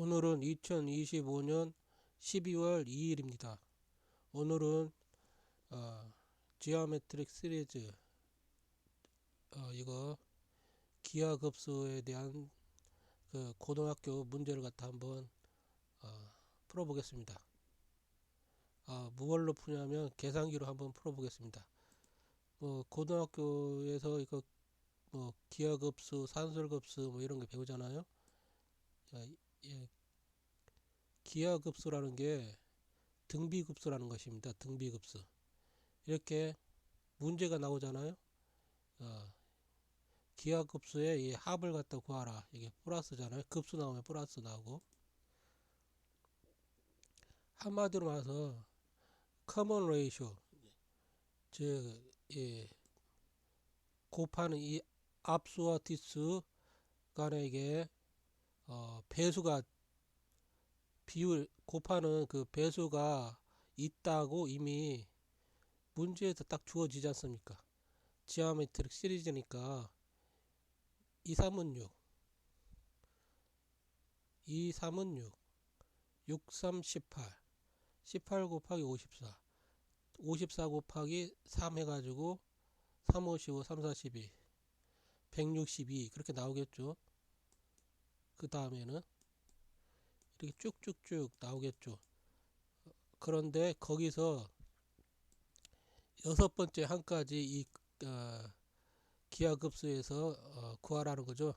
오늘은 2025년 12월 2일입니다. 오늘은 어, 지오메트릭 시리즈 어, 이거 기하급수에 대한 그 고등학교 문제를 갖다 한번 어, 풀어보겠습니다. 아, 무얼로 푸냐면 계산기로 한번 풀어보겠습니다. 뭐 고등학교에서 이거 뭐 기하급수, 산술급수 뭐 이런 거 배우잖아요. 자, 예, 기하급수라는 게 등비급수라는 것입니다. 등비급수. 이렇게 문제가 나오잖아요. 어, 기하급수의 이 합을 갖다 구하라. 이게 플러스잖아요. 급수 나오면 플러스 나오고. 한마디로 말해서 커먼 레이쇼 즉 예, 곱하는 이 앞수와 뒷수 간에게 어, 배수가 비율 곱하는 그 배수가 있다고 이미 문제에서 딱 주어지지 않습니까? 지오메트릭 시리즈니까 2, 3은 6 2, 3은 6 6, 3, 18 18 곱하기 54 54 곱하기 3 해가지고 3, 5, 15, 3, 4, 12 162 그렇게 나오겠죠 그 다음에는 이렇게 쭉쭉쭉 나오겠죠. 그런데 거기서 여섯 번째 한까지 이 어, 기하급수에서 어, 구하라는 거죠.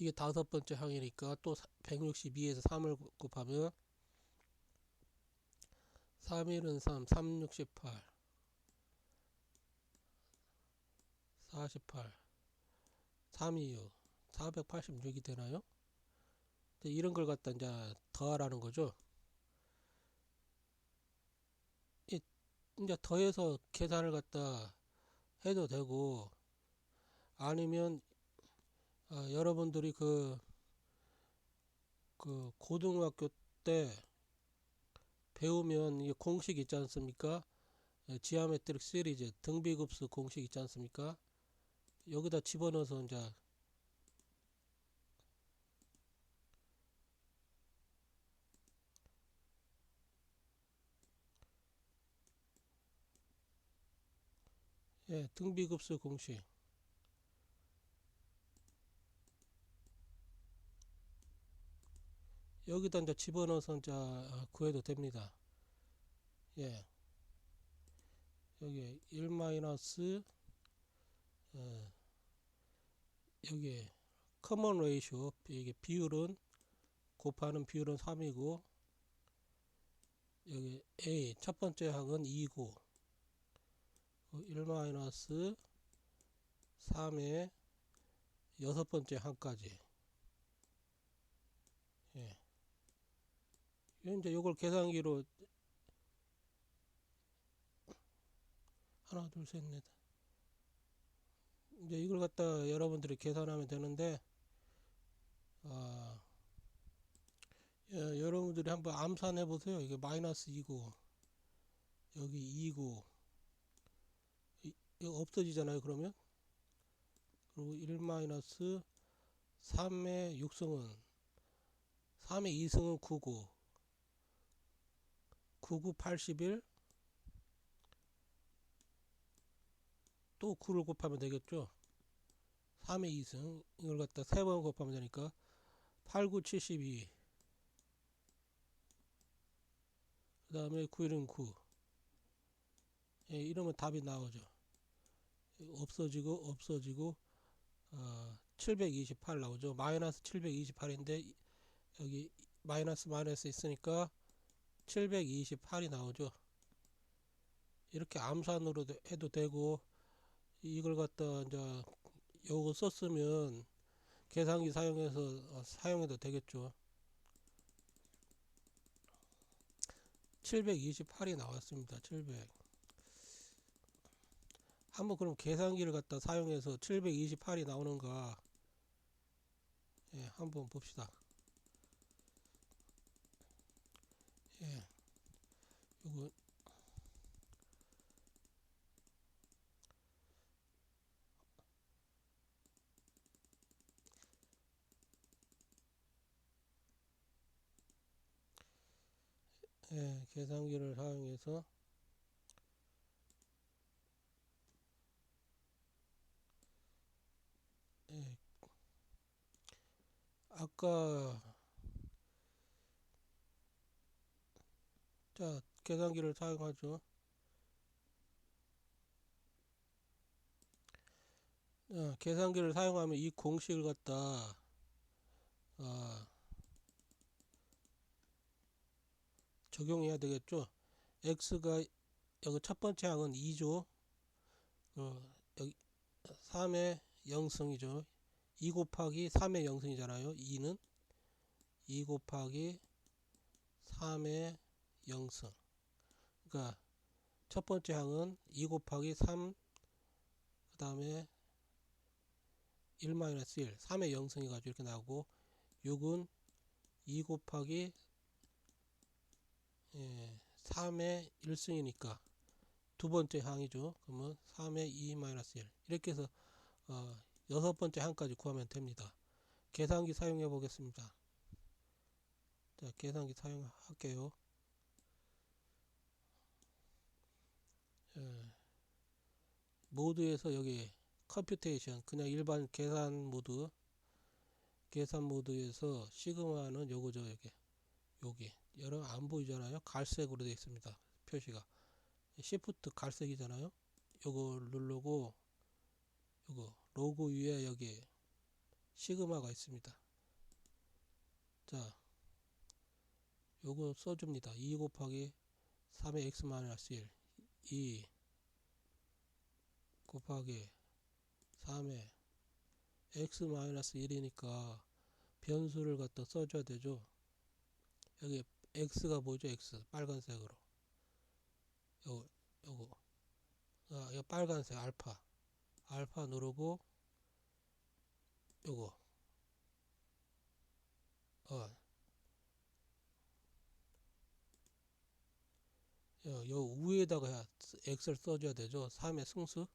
이게 다섯 번째 항이니까 또 162에서 3을 곱하면 3 1은 3, 3, 6, 18 48 3, 2, 6 486이 되나요? 이런 걸 갖다 이제 더하라는 거죠. 이제 더해서 계산을 갖다 해도 되고 아니면 아, 여러분들이 그, 그 고등학교 때 배우면 이 공식 있지 않습니까? 지하메트릭 시리즈 등비급수 공식 있지 않습니까? 여기다 집어넣어서 이제 예, 등비급수 공식 여기다 이제 집어넣어서 이제 구해도 됩니다. 예. 여기 1 마이너스 어, 여기 커먼 레이쇼 이게 비율은 곱하는 비율은 3이고 여기 A 첫 번째 항은 2고 1 마이너스 3의 여섯 번째 항까지. 예. 이제 이걸 계산기로 하나 둘 셋 넷. 이제 이걸 갖다 여러분들이 계산하면 되는데 아, 예, 여러분들이 한번 암산해 보세요. 이게 마이너스 2고 여기 2고. 이거 없어지잖아요 그러면. 그리고 1 마이너스 3의 6승은 3의 2승은 9고 99 81 또 9를 곱하면 되겠죠? 3의 2승. 이걸 갖다 3번 곱하면 되니까 89 72 그 다음에 9일은 9 예, 이러면 답이 나오죠 없어지고 없어지고 어, 728 나오죠. 마이너스 728인데 여기 마이너스 마이너스 있으니까 728이 나오죠. 이렇게 암산으로 해도 되고 이걸 갖다 이제 요거 썼으면 계산기 사용해서 어, 사용해도 되겠죠. 728이 나왔습니다. 700. 한번 그럼 계산기를 갖다 사용해서 728이 나오는가 예, 한번 봅시다. 예. 요거 예, 계산기를 사용해서 아까 자 계산기를 사용하죠. 어, 계산기를 사용하면 이 공식을 갖다 어, 적용해야 되겠죠. x가 여기 첫 번째 항은 2죠. 어, 여기 3의 0승이죠. 2 곱하기 3의 0승이잖아요. 2는 2 곱하기 3의 0승. 그러니까 첫 번째 항은 2 곱하기 3, 그 다음에 1 마이너스 1, 3의 0승이 가지고 이렇게 나오고 6은 2 곱하기 예, 3의 1승이니까 두 번째 항이죠. 그러면 3의 2 마이너스 1 이렇게 해서 어, 여섯 번째 항까지 구하면 됩니다. 계산기 사용해 보겠습니다. 자, 계산기 사용할게요. 예, 모드에서 여기 컴퓨테이션 그냥 일반 계산 모드 계산 모드에서 시그마는 요거죠 여기 여기. 여러분 안 보이잖아요. 갈색으로 되어 있습니다. 표시가. 시프트 갈색이잖아요. 요거 누르고 요거 로고 위에 여기 시그마가 있습니다. 자 요거 써줍니다. 2 곱하기 3의 x 마이너스 1 2 곱하기 3의 x 마이너스 1이니까 변수를 갖다 써줘야 되죠? 여기 x가 뭐죠? X. 빨간색으로. 요거 요거. 아, 이 빨간색 알파 알파 누르고 요거. 어. 요, 요 위에다가 x를 써줘야 되죠? 3의 승수?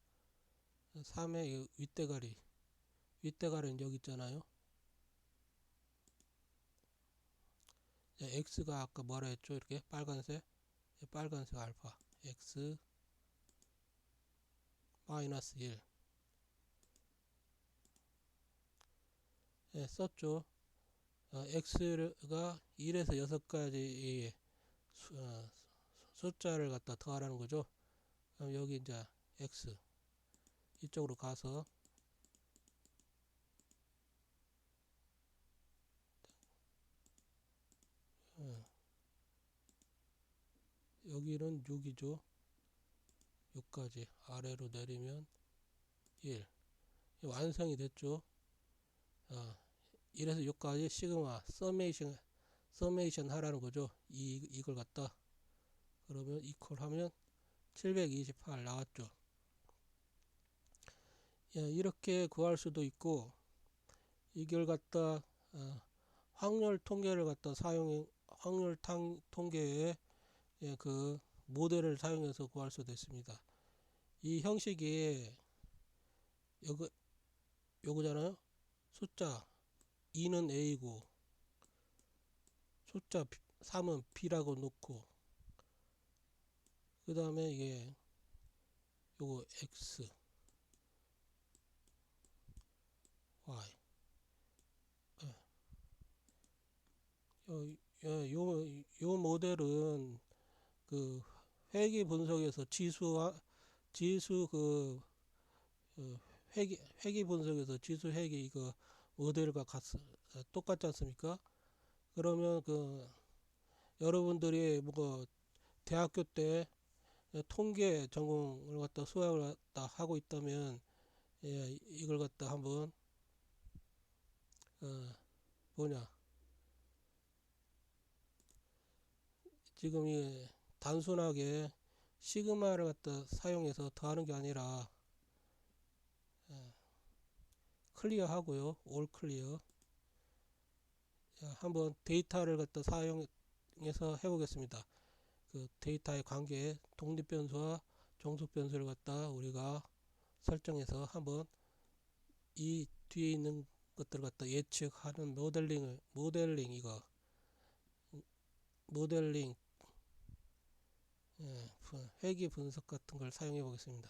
3의 윗대가리. 윗대가리는 여기 있잖아요. x가 아까 뭐라 했죠? 이렇게 빨간색? 빨간색 알파. x 마이너스 1 예, 썼죠. 어, x가 1에서 6까지 수, 어, 숫자를 갖다 더하라는 거죠. 그럼 여기 이제 x 이쪽으로 가서 어, 여기는 6이죠. 6까지 아래로 내리면 1 완성이 됐죠 어, 1에서 6까지 시그마 서메이션 서메이션 하라는 거죠 이, 이걸 갖다 그러면 이퀄 하면 728 나왔죠 예, 이렇게 구할 수도 있고 이걸 갖다 어, 확률 통계를 갖다 사용 확률 탕, 통계의 예, 그 모델을 사용해서 구할 수도 있습니다. 이 형식이 요거 요거잖아요. 숫자 2는 A고 숫자 3은 B라고 놓고 그 다음에 이게 요거 X Y. 어, 요, 요 모델은 그 회계 분석에서 지수와 지수 그 어, 회계 회계 분석에서 지수 회계 이거 모델과 같 똑같지 않습니까? 그러면 그 여러분들이 뭐 대학교 때 통계 전공을 갖다 수학을 갖다 하고 있다면 예, 이걸 갖다 한번 어, 뭐냐 지금 이 단순하게 시그마를 갖다 사용해서 더하는 게 아니라 예, 클리어 하고요. 올 클리어 한번 데이터를 갖다 사용해서 해보겠습니다. 그 데이터의 관계 독립 변수와 종속 변수를 갖다 우리가 설정해서 한번 이 뒤에 있는 것들을 갖다 예측하는 모델링을 모델링 이거. 모델링. 예, 분- 회귀 분석 같은 걸 사용해 보겠습니다.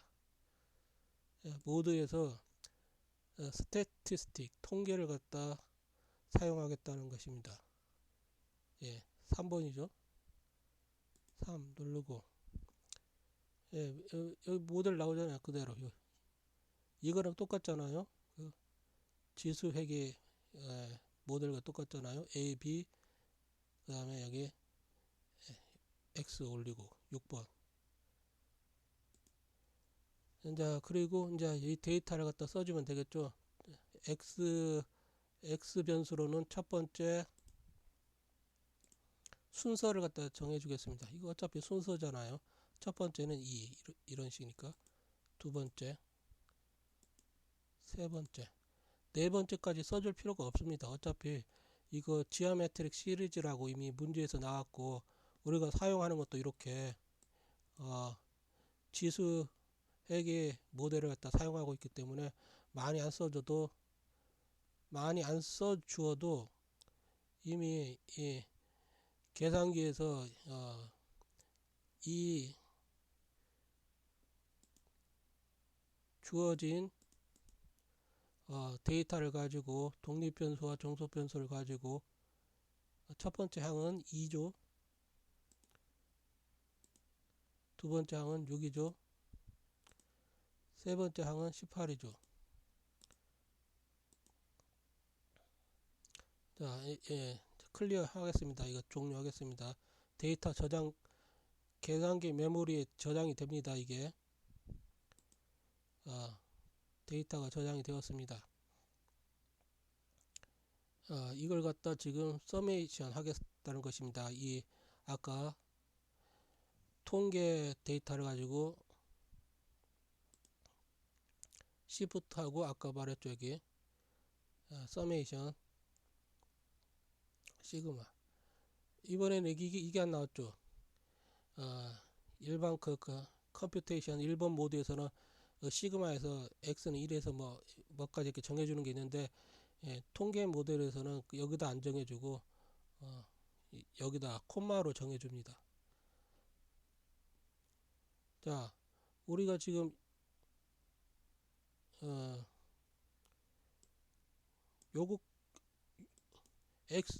예, 모드에서 어, 스태티스틱 통계를 갖다 사용하겠다는 것입니다. 예, 3번이죠. 3 누르고 예, 여- 여기 모델 나오잖아요. 그대로 요- 이거랑 똑같잖아요. 그 지수 회계 예, 모델과 똑같잖아요. A, B 그 다음에 여기 예, X 올리고 6번 이제 그리고 이제 이 데이터를 갖다 써주면 되겠죠. X X 변수로는 첫 번째 순서를 갖다 정해 주겠습니다. 이거 어차피 순서잖아요. 첫 번째는 2 이런 식이니까 두 번째, 세 번째, 네 번째까지 써줄 필요가 없습니다. 어차피 이거 지오메트릭 시리즈라고 이미 문제에서 나왔고 우리가 사용하는 것도 이렇게 어, 지수 회계 모델을 갖다 사용하고 있기 때문에 많이 안 써줘도 많이 안 써주어도 이미 이 계산기에서 어, 이 주어진 어, 데이터를 가지고 독립변수와 정속변수를 가지고 첫 번째 항은 2죠. 두 번째 항은 6이죠. 세 번째 항은 18이죠. 자, 예, 예, 클리어 하겠습니다. 이거 종료하겠습니다. 데이터 저장, 계산기 메모리에 저장이 됩니다. 이게. 어, 데이터가 저장이 되었습니다. 어, 이걸 갖다 지금 서메이션 하겠다는 것입니다. 이 아까 통계 데이터를 가지고 시프트하고 아까 말했죠 여기. 어, 서메이션 시그마. 이번에는 이게, 이게 안 나왔죠. 어, 일반 그, 그 컴퓨테이션 1번 모드에서는 어, 시그마에서 x는 1에서 뭐 뭐까지 이렇게 정해주는 게 있는데 예, 통계 모델에서는 그 여기다 안 정해주고 어, 이- 여기다 콤마로 정해줍니다. 자, 우리가 지금 어, 요거 x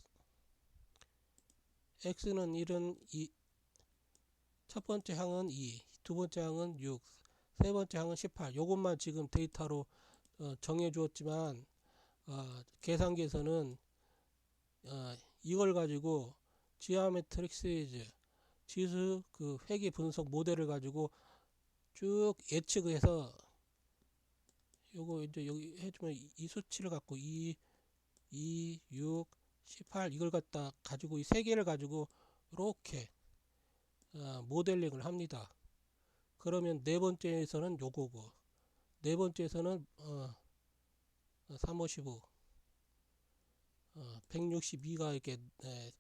x는 1은 2, 첫 번째 항은 2, 두 번째 항은 6, 세 번째 항은 18. 요것만 지금 데이터로 어, 정해 주었지만 어, 계산기에서는 어, 이걸 가지고 지오메트릭 시리즈 지수 그 회계 분석 모델을 가지고 쭉 예측해서 요거 이제 여기 해주면 이- 이 수치를 갖고 2, 2, 6, 18 이걸 갖다 가지고 이 세 개를 가지고 이렇게 어, 모델링을 합니다. 그러면 네 번째에서는 요거고 네 번째에서는 어, 355 어, 162가 이렇게 네,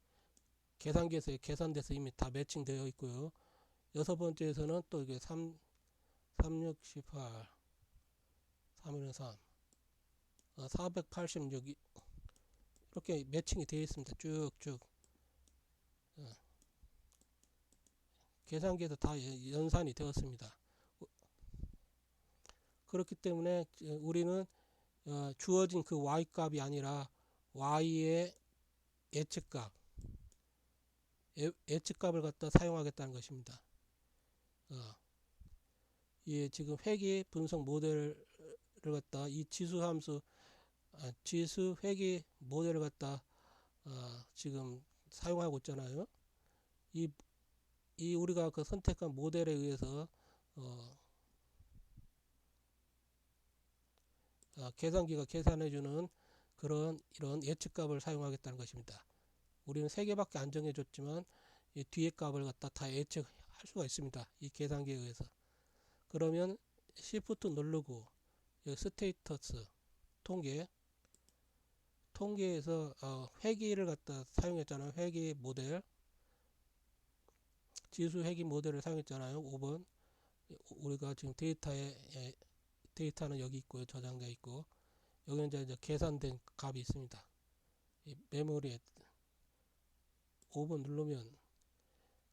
계산기에서 계산돼서 이미 다 매칭되어 있고요. 여섯 번째에서는 또 이게 3 3618 3 1 3 어, 486 이- 이렇게 매칭이 되어 있습니다. 쭉쭉 어, 계산기에서 다 연- 연산이 되었습니다. 어, 그렇기 때문에 저- 우리는 어, 주어진 그 y 값이 아니라 y의 예측값 예, 예측값을 갖다 사용하겠다는 것입니다. 어, 이 지금 회계 분석 모델을 갖다 이 지수 함수 아, 지수 회계 모델을 갖다 어, 지금 사용하고 있잖아요. 이, 이 우리가 그 선택한 모델에 의해서 어, 아, 계산기가 계산해주는 그런 이런 예측값을 사용하겠다는 것입니다. 우리는 세 개밖에 안 정해줬지만 이 뒤에 값을 갖다 다 예측할 수가 있습니다. 이 계산기에 의해서. 그러면 Shift 누르고 스테이터스 통계 통계에서 어, 회계를 갖다 사용했잖아요. 회계 모델 지수 회계 모델을 사용했잖아요. 5번 우리가 지금 데이터에 예, 데이터는 여기 있고요. 저장되어 있고 여기는 이제, 계산된 값이 있습니다. 이 메모리에 5번 누르면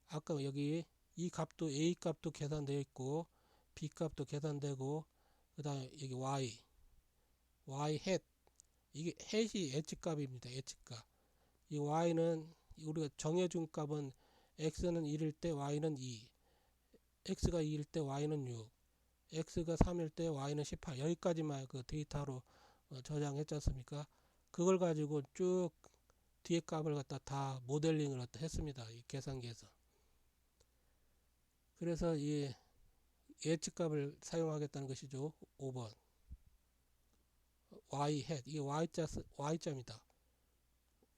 아까 여기 이 값도 A 값도 계산되어 있고 B 값도 계산되고 그 다음에 여기 Y Y 햇 이게 햇이 H 값입니다. H 값. 이 Y는 우리가 정해준 값은 X는 1일 때 Y는 2 X가 2일 때 Y는 6 X가 3일 때 Y는 18 여기까지만 그 데이터로 어, 저장했지 않습니까? 그걸 가지고 쭉 뒤에 값을 갖다 다 모델링을 갖다 했습니다. 이 계산기에서. 그래서 이 예측값을 사용하겠다는 것이죠. 5번. y hat 이게 y자 y자입니다.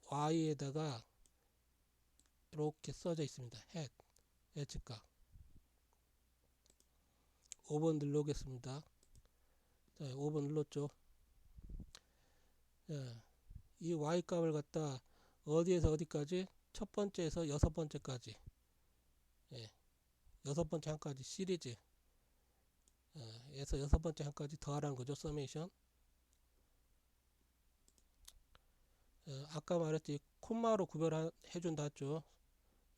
y에다가 이렇게 써져 있습니다. hat 예측값. 5번 눌러보겠습니다. 자, 5번 눌렀죠. 자, 이 y 값을 갖다 어디에서 어디까지? 첫 번째에서 여섯 번째까지. 예. 여섯 번째 한까지 시리즈. 어, 에서 여섯 번째 한까지 더하라는 거죠. 서메이션. 어, 아까 말했지 콤마로 구별해 준다 했죠.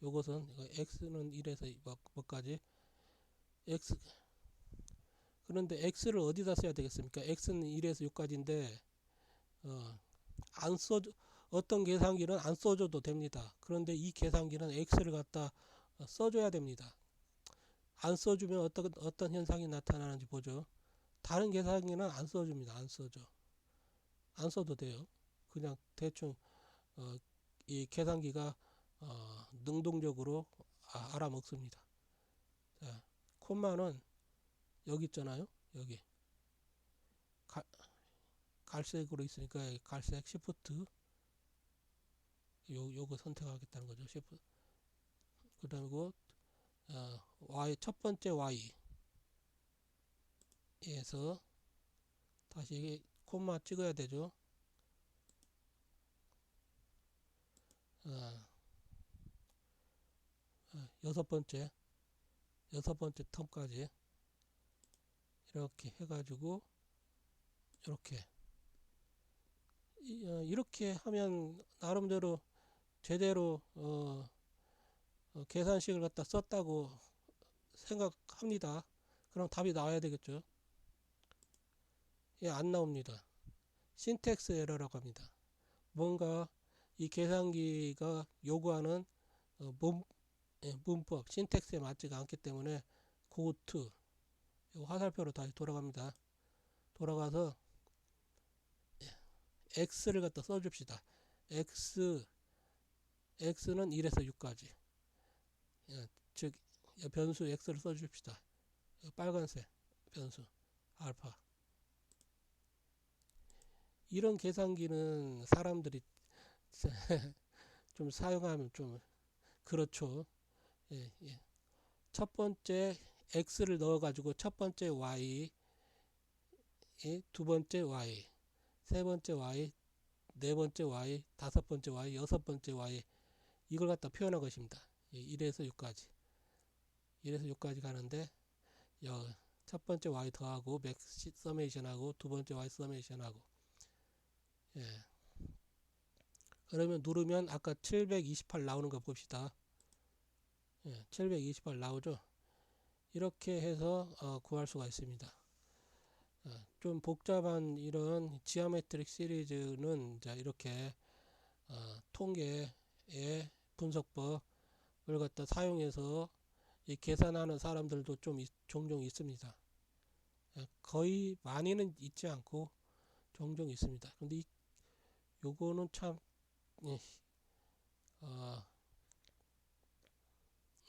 요것은 x는 1에서 뭐, 뭐까지 x 그런데 x를 어디다 써야 되겠습니까? x는 1에서 6까지인데 어, 안 써, 어떤 계산기는 안 써줘도 됩니다. 그런데 이 계산기는 x를 갖다 써줘야 됩니다. 안 써주면 어떤, 어떤 현상이 나타나는지 보죠. 다른 계산기는 안 써줍니다. 안 써줘. 안 써도 돼요. 그냥 대충 어, 이 계산기가 어, 능동적으로 아, 알아먹습니다. 자, 콤마는 여기 있잖아요. 여기 가, 갈색으로 있으니까 갈색 시프트 요 요거 선택하겠다는 거죠. 시프트 그다음에 그 어, y 첫 번째 y 에서 다시 콤마 찍어야 되죠. 어, 어, 여섯 번째 여섯 번째 텀까지 이렇게 해가지고 이렇게 어, 이렇게 하면 나름대로 제대로 어, 어, 계산식을 갖다 썼다고 생각합니다. 그럼 답이 나와야 되겠죠. 예, 안 나옵니다. 신텍스 에러라고 합니다. 뭔가 이 계산기가 요구하는 어, 문, 예, 문법, 신텍스에 맞지가 않기 때문에 고트 화살표로 다시 돌아갑니다. 돌아가서 x를 갖다 써줍시다. x x는 1에서 6까지 예, 즉 변수 x를 써줍시다. 빨간색 변수 알파 이런 계산기는 사람들이 좀 사용하면 좀 그렇죠. 예, 예. 첫 번째 x를 넣어 가지고 첫 번째 y 두 번째 y 세 번째 y 네 번째 y 다섯 번째 y 여섯 번째 y 이걸 갖다 표현한 것입니다. 1에서 6까지 1에서 6까지 가는데 첫 번째 y 더하고 맥시 서메이션하고 두 번째 y 서메이션하고 예. 그러면 누르면 아까 728 나오는 거 봅시다. 예, 728 나오죠. 이렇게 해서 어, 구할 수가 있습니다. 어, 좀 복잡한 이런 지오메트릭 시리즈는 자 이렇게 어, 통계의 분석법 을 갖다 사용해서 계산하는 사람들도 좀 있, 종종 있습니다. 예, 거의 많이는 있지 않고 종종 있습니다. 근데 이, 요거는 참 예, 어,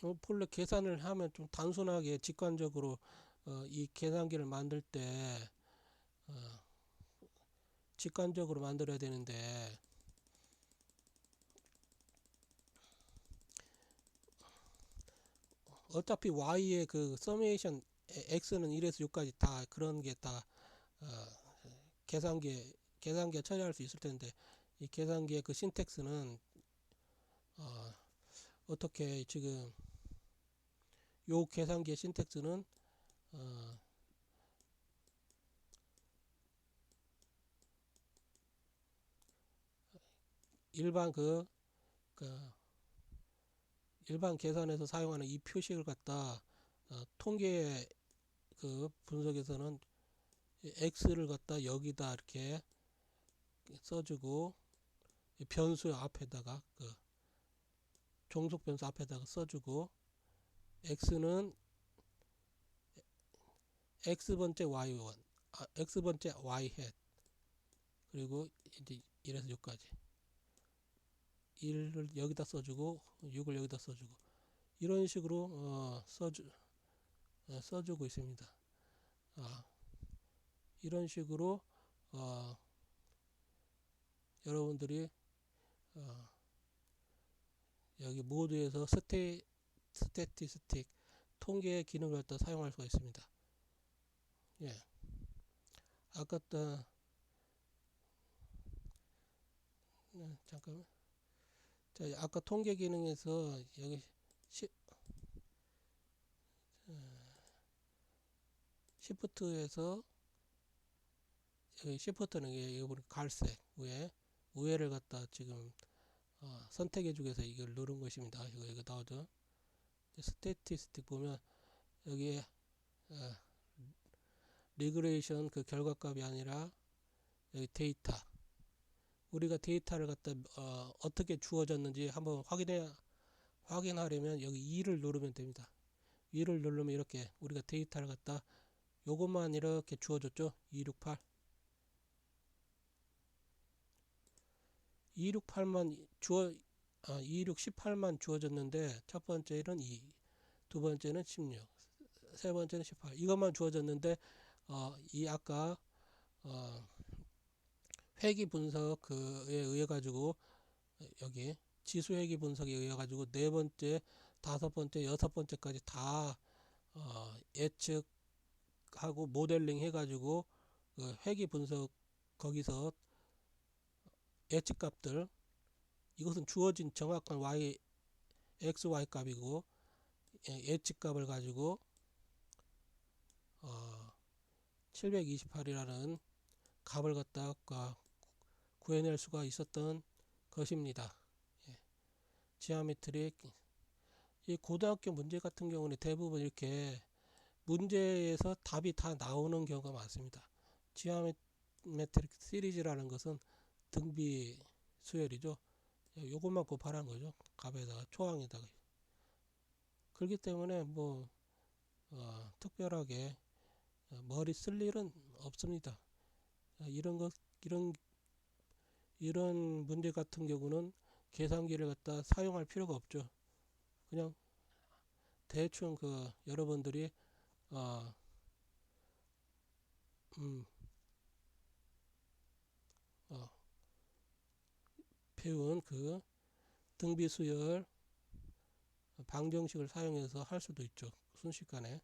어, 본래 계산을 하면 좀 단순하게 직관적으로 어, 이 계산기를 만들 때 어, 직관적으로 만들어야 되는데 어차피 y의 그 서메이션 x는 1에서 6까지 다 그런 게다 어, 계산기에 계산기에 처리할 수 있을 텐데 이 계산기의 그 신텍스는 어, 어떻게 지금 요 계산기의 신텍스는 어, 일반 그, 그 일반 계산에서 사용하는 이 표식을 갖다 어, 통계 그 분석에서는 x를 갖다 여기다 이렇게 써주고 이 변수 앞에다가 그 종속 변수 앞에다가 써주고 x는 x 번째 y1 아, x 번째 y 헷 그리고 이제 이래서 여기까지 1을 여기다 써주고 6을 여기다 써주고 이런 식으로 어, 써주 어, 써주고 있습니다. 아, 이런 식으로 어, 여러분들이 어, 여기 모드에서 스테 스태티스틱 통계 기능을 갖다 사용할 수가 있습니다. 예. 아까 또 네, 잠깐만. 자, 아까 통계 기능에서 여기 시, 시프트에서 여기 시프트는 여기 보니 갈색 위에 우회를 갖다 지금 어, 선택해 주기 위해서 이걸 누른 것입니다. 이거 이거 나오죠. 스태티스틱 보면 여기에 어, 리그레이션 그 결과값이 아니라 여기 데이터 우리가 데이터를 갖다 어, 어떻게 주어졌는지 한번 확인해 확인하려면 여기 2를 누르면 됩니다. 2를 누르면 이렇게 우리가 데이터를 갖다 요것만 이렇게 주어졌죠. 268 268만 주어 아, 26, 18만 주어졌는데 첫 번째는 2, 두 번째는 16, 세 번째는 18. 이것만 주어졌는데 어, 이 아까 어, 회기 분석 그에 의해 가지고 여기 지수 회기 분석에 의해 가지고 네 번째, 다섯 번째, 여섯 번째까지 다 어, 예측하고 모델링 해가지고 그 회기 분석 거기서 예측 값들 이것은 주어진 정확한 y x y 값이고 예, 예측 값을 가지고 어, 728이라는 값을 갖다가 구해낼 수가 있었던 것입니다. 예. 지하메트릭 이 고등학교 문제 같은 경우는 대부분 이렇게 문제에서 답이 다 나오는 경우가 많습니다. 지하메트릭 시리즈라는 것은 등비 수열이죠. 요것만 곱하라는 거죠. 값에다가 초항에다가. 그렇기 때문에 뭐 어, 특별하게 머리 쓸 일은 없습니다. 이런 것 이런 이런 문제 같은 경우는 계산기를 갖다 사용할 필요가 없죠. 그냥 대충 그 여러분들이 어, 음, 어, 배운 그 등비 수열 방정식을 사용해서 할 수도 있죠. 순식간에.